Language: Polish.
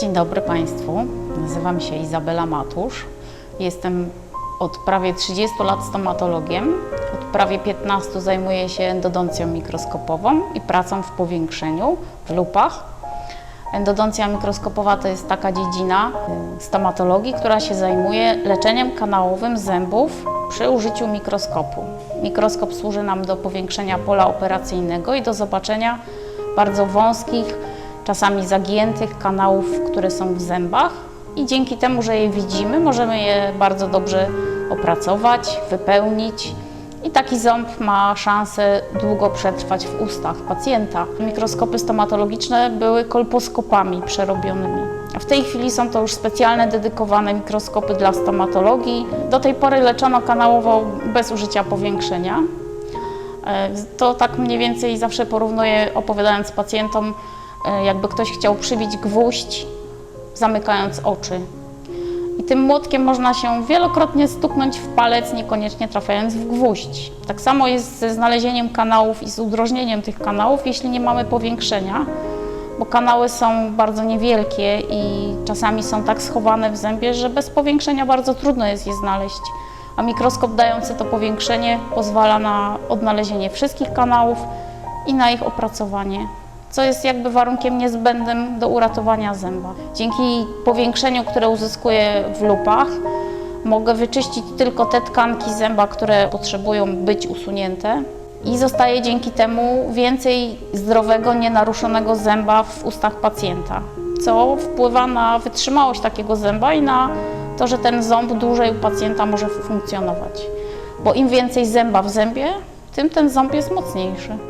Dzień dobry Państwu. Nazywam się Izabela Matusz. Jestem od prawie 30 lat stomatologiem. Od prawie 15 zajmuję się endodoncją mikroskopową i pracą w powiększeniu, w lupach. Endodoncja mikroskopowa to jest taka dziedzina stomatologii, która się zajmuje leczeniem kanałowym zębów przy użyciu mikroskopu. Mikroskop służy nam do powiększenia pola operacyjnego i do zobaczenia bardzo wąskich, czasami zagiętych kanałów, które są w zębach. I dzięki temu, że je widzimy, możemy je bardzo dobrze opracować, wypełnić. I taki ząb ma szansę długo przetrwać w ustach pacjenta. Mikroskopy stomatologiczne były kolposkopami przerobionymi. W tej chwili są to już specjalne, dedykowane mikroskopy dla stomatologii. Do tej pory leczono kanałowo bez użycia powiększenia. E, To tak mniej więcej zawsze porównuję, opowiadając pacjentom, jakby ktoś chciał przybić gwóźdź, zamykając oczy. I tym młotkiem można się wielokrotnie stuknąć w palec, niekoniecznie trafiając w gwóźdź. Tak samo jest ze znalezieniem kanałów i z udrożnieniem tych kanałów, jeśli nie mamy powiększenia, bo kanały są bardzo niewielkie i czasami są tak schowane w zębie, że bez powiększenia bardzo trudno jest je znaleźć. A mikroskop dający to powiększenie pozwala na odnalezienie wszystkich kanałów i na ich opracowanie co jest jakby warunkiem niezbędnym do uratowania zęba. Dzięki powiększeniu, które uzyskuję w lupach, mogę wyczyścić tylko te tkanki zęba, które potrzebują być usunięte i zostaje dzięki temu więcej zdrowego, nienaruszonego zęba w ustach pacjenta, co wpływa na wytrzymałość takiego zęba i na to, że ten ząb dłużej u pacjenta może funkcjonować. Bo im więcej zęba w zębie, tym ten ząb jest mocniejszy.